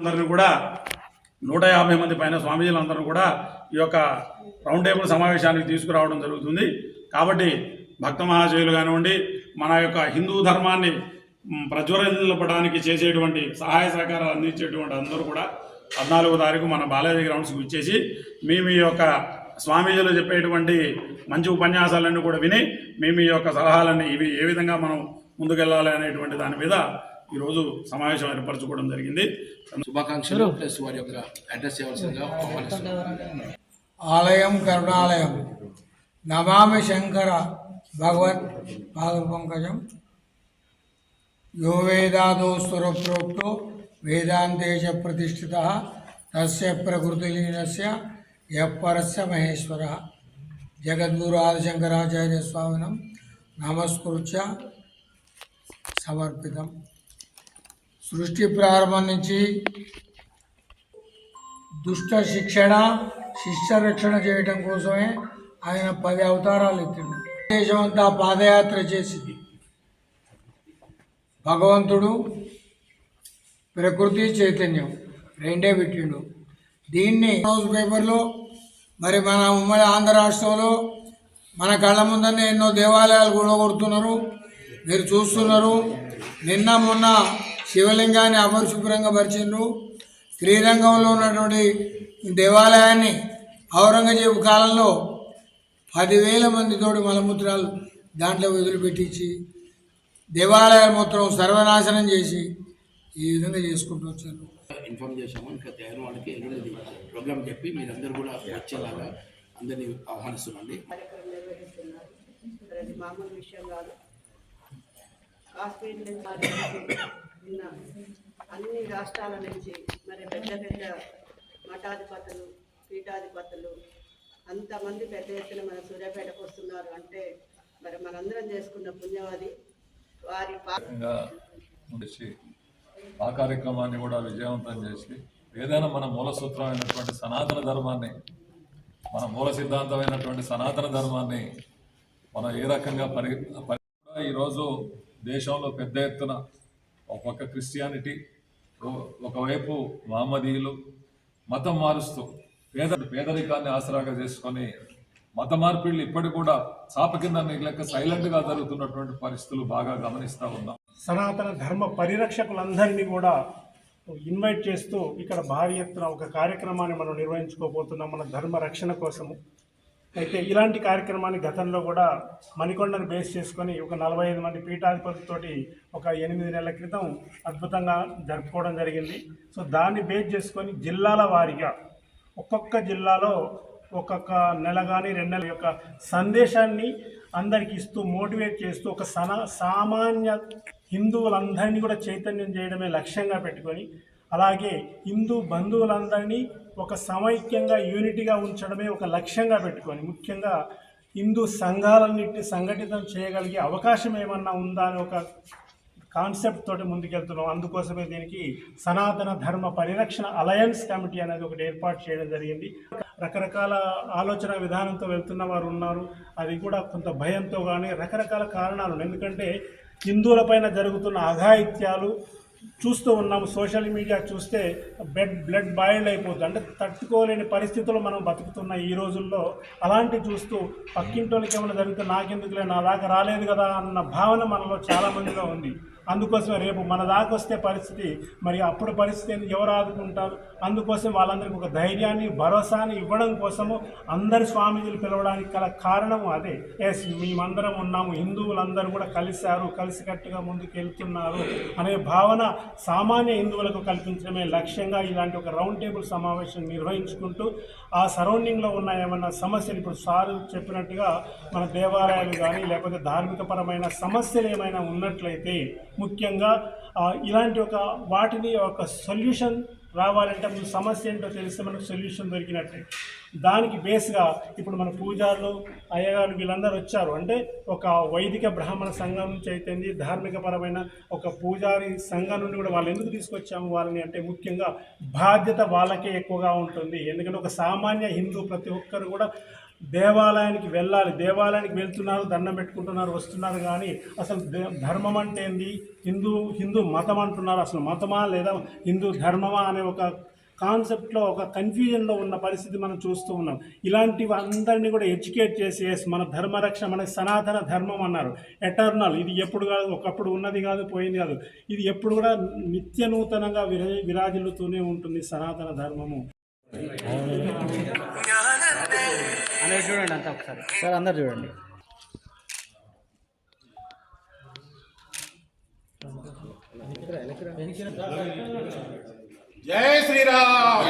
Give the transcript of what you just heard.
అందరినీ కూడా నూట యాభై మంది పైన స్వామీజీలందరూ కూడా ఈ యొక్క రౌండ్ టేబుల్ సమావేశానికి తీసుకురావడం జరుగుతుంది. కాబట్టి భక్త మహాశయులు కానివ్వండి మన యొక్క హిందూ ధర్మాన్ని మ్, చేసేటువంటి సహాయ సహకారాలు అందించేటువంటి అందరూ కూడా పద్నాలుగో తారీఖు మన బాలాజీ గ్రౌండ్స్కి వచ్చేసి మేము ఈ యొక్క స్వామీజీలు చెప్పేటువంటి మంచి ఉపన్యాసాలన్నీ కూడా విని మేము ఈ యొక్క సలహాలన్నీ ఇవి ఏ విధంగా మనం ముందుకెళ్ళాలి అనేటువంటి దాని మీద ఈరోజు సమావేశం ఏర్పరచుకోవడం జరిగింది. శుభాకాంక్షలు ప్లస్ వారి యొక్క అడ్రస్ ఆలయం కరుణాలయం. నమామి శంకర భగవత్ పాద పంకజం. యో వేదాదోస్తుర ప్రోక్తో వేదాంతే చ ప్రతిష్ఠిత. తస్య ప్రకృతిలీనస్య యపరస్య మహేశ్వర. జగద్గురు ఆదిశంకరాచార్య స్వామినం నమస్కృత్య సమర్పితం సృష్టి ప్రారంభం నుంచి దుష్ట శిక్షణ శిష్య రక్షణ చేయడం కోసమే ఆయన పది అవతారాలు ఎత్తిండు. దేశమంతా పాదయాత్ర చేసింది. భగవంతుడు ప్రకృతి చైతన్యం రెండే పెట్టిండు. దీన్ని రోజు పేపర్లో మరి మన ఉమ్మడి ఆంధ్ర రాష్ట్రంలో మన కళ్ళ ముందనే ఎన్నో దేవాలయాలు కూడగొడుతున్నారు. మీరు చూస్తున్నారు. నిన్న మొన్న శివలింగాన్ని అపరిశుభ్రంగా పరిచిండ్రు. శ్రీరంగంలో ఉన్నటువంటి దేవాలయాన్ని ఔరంగజేబు కాలంలో పదివేల మందితోటి మలమూత్రాలు దాంట్లో వదిలిపెట్టించి దేవాలయాలు మొత్తం సర్వనాశనం చేసి ఈ విధంగా చేసుకుంటూ వచ్చారు. ఇన్ఫార్మ్ చేశాము. ఇంకా తయారు వాళ్ళకి ఎల్లుండి ప్రోగ్రామ్ చెప్పి మీరందరూ కూడా వచ్చేలాగా అందరినీ ఆహ్వానిస్తున్నాండి. మామూలు విషయం కాదు. కాశ్మీర్ అన్ని రాష్ట్రాల నుంచి మరి పెద్ద పెద్ద మఠాధిపతులు పీఠాధిపతులు అంతమంది పెద్ద ఎత్తున మన సూర్యాపేటకు వస్తున్నారు. అంటే మరి మనందరం చేసుకున్న పుణ్యవాది వారి పా ఆ కార్యక్రమాన్ని కూడా విజయవంతం చేసి ఏదైనా మన మూల సూత్రమైనటువంటి సనాతన ధర్మాన్ని మన మూల సిద్ధాంతమైనటువంటి సనాతన ధర్మాన్ని మనం ఏ రకంగా పరి ఈరోజు దేశంలో పెద్ద ఎత్తున ఒక పక్క క్రిస్టియానిటీ ఒకవైపు మహమ్మదీయులు మతం మారుస్తూ పేద పేదరికాన్ని ఆసరాగా చేసుకొని మత మార్పిళ్ళు ఇప్పటికి కూడా చాప కింద లెక్క సైలెంట్గా జరుగుతున్నటువంటి పరిస్థితులు బాగా గమనిస్తూ ఉన్నాం. సనాతన ధర్మ పరిరక్షకులందరినీ కూడా ఇన్వైట్ చేస్తూ ఇక్కడ భారీ ఎత్తున ఒక కార్యక్రమాన్ని మనం నిర్వహించుకోబోతున్నాం మన ధర్మ రక్షణ కోసము. అయితే ఇలాంటి కార్యక్రమాన్ని గతంలో కూడా మణికొండను బేస్ చేసుకొని ఒక నలభై ఐదు మంది పీఠాధిపతులతోటి ఒక ఎనిమిది నెలల క్రితం అద్భుతంగా జరుపుకోవడం జరిగింది. సో దాన్ని బేస్ చేసుకొని జిల్లాల వారీగా ఒక్కొక్క జిల్లాలో ఒక్కొక్క నెల కానీ రెండు నెలల యొక్క సందేశాన్ని అందరికి ఇస్తూ మోటివేట్ చేస్తూ ఒక సన సామాన్య హిందువులందరినీ కూడా చైతన్యం చేయడమే లక్ష్యంగా పెట్టుకొని అలాగే హిందూ బంధువులందరినీ ఒక సమైక్యంగా యూనిటీగా ఉంచడమే ఒక లక్ష్యంగా పెట్టుకొని ముఖ్యంగా హిందూ సంఘాలన్నింటినీ సంఘటితం చేయగలిగే అవకాశం ఏమన్నా ఉందా అని ఒక కాన్సెప్ట్ తోటి ముందుకెళ్తున్నాం. అందుకోసమే దీనికి సనాతన ధర్మ పరిరక్షణ అలయన్స్ కమిటీ అనేది ఒకటి ఏర్పాటు చేయడం జరిగింది. రకరకాల ఆలోచన విధానంతో వెళ్తున్న వారు ఉన్నారు. అది కూడా కొంత భయంతో కానీ రకరకాల కారణాలు ఎందుకంటే హిందువులపైన జరుగుతున్న అఘాయిత్యాలు చూస్తూ ఉన్నాము సోషల్ మీడియా చూస్తే బెడ్ బ్లడ్ బాయిల్డ్ అయిపోతుంది. అంటే తట్టుకోలేని పరిస్థితుల్లో మనం బతుకుతున్న ఈ రోజుల్లో అలాంటి చూస్తూ పక్కింటోళ్ళకి ఏమైనా జరిగితే నాకెందుకులే నా దాకా రాలేదు కదా అన్న భావన మనలో చాలామందిలో ఉంది. అందుకోసమే రేపు మన దాకా వస్తే పరిస్థితి మరి అప్పుడు పరిస్థితి ఎవరు ఆదుకుంటారు? అందుకోసం వాళ్ళందరికీ ఒక ధైర్యాన్ని భరోసాని ఇవ్వడం కోసము అందరి స్వామీజీలు పిలవడానికి గల కారణము అదే. ఎస్ మేమందరం ఉన్నాము హిందువులందరూ కూడా కలిశారు కలిసికట్టుగా ముందుకు వెళ్తున్నారు అనే భావన సామాన్య హిందువులకు కల్పించడమే లక్ష్యంగా ఇలాంటి ఒక రౌండ్ టేబుల్ సమావేశం నిర్వహించుకుంటూ ఆ సరౌండింగ్లో ఉన్న ఏమన్నా సమస్యలు ఇప్పుడు సారు చెప్పినట్టుగా మన దేవాలయాలు కానీ లేకపోతే ధార్మికపరమైన సమస్యలు ఏమైనా ఉన్నట్లయితే ముఖ్యంగా ఇలాంటి ఒక వాటిని ఒక సొల్యూషన్ రావాలంటే ముందు సమస్య ఏంటో తెలిస్తే మనకు సొల్యూషన్ దొరికినట్టే. దానికి బేస్గా ఇప్పుడు మన పూజారులు అయ్యగారు వీళ్ళందరూ వచ్చారు. అంటే ఒక వైదిక బ్రాహ్మణ సంఘం నుంచి అయితేంది ధార్మికపరమైన ఒక పూజారి సంఘం నుండి కూడా వాళ్ళు ఎందుకు తీసుకొచ్చాము వాళ్ళని అంటే ముఖ్యంగా బాధ్యత వాళ్ళకే ఎక్కువగా ఉంటుంది. ఎందుకంటే ఒక సామాన్య హిందూ ప్రతి ఒక్కరు కూడా దేవాలయానికి వెళ్ళాలి. దేవాలయానికి వెళ్తున్నారు దండం పెట్టుకుంటున్నారు వస్తున్నారు కానీ అసలు ధర్మం అంటే ఏంది? హిందూ హిందూ మతం అంటున్నారు. అసలు మతమా లేదా హిందూ ధర్మమా అనే ఒక కాన్సెప్ట్లో ఒక కన్ఫ్యూజన్లో ఉన్న పరిస్థితి మనం చూస్తూ ఉన్నాం. ఇలాంటివి అందరినీ కూడా ఎడ్యుకేట్ చేసి మన ధర్మరక్షణ మన సనాతన ధర్మం అన్నారు. ఎటర్నల్. ఇది ఎప్పుడు కాదు ఒకప్పుడు ఉన్నది కాదు పోయింది కాదు. ఇది ఎప్పుడు కూడా నిత్య నూతనంగా విరా విరాజిల్లుతూనే ఉంటుంది సనాతన ధర్మము. అందరు చూడండి అంతా ఒకసారి. సార్ అందరు చూడండి. జై శ్రీరామ్.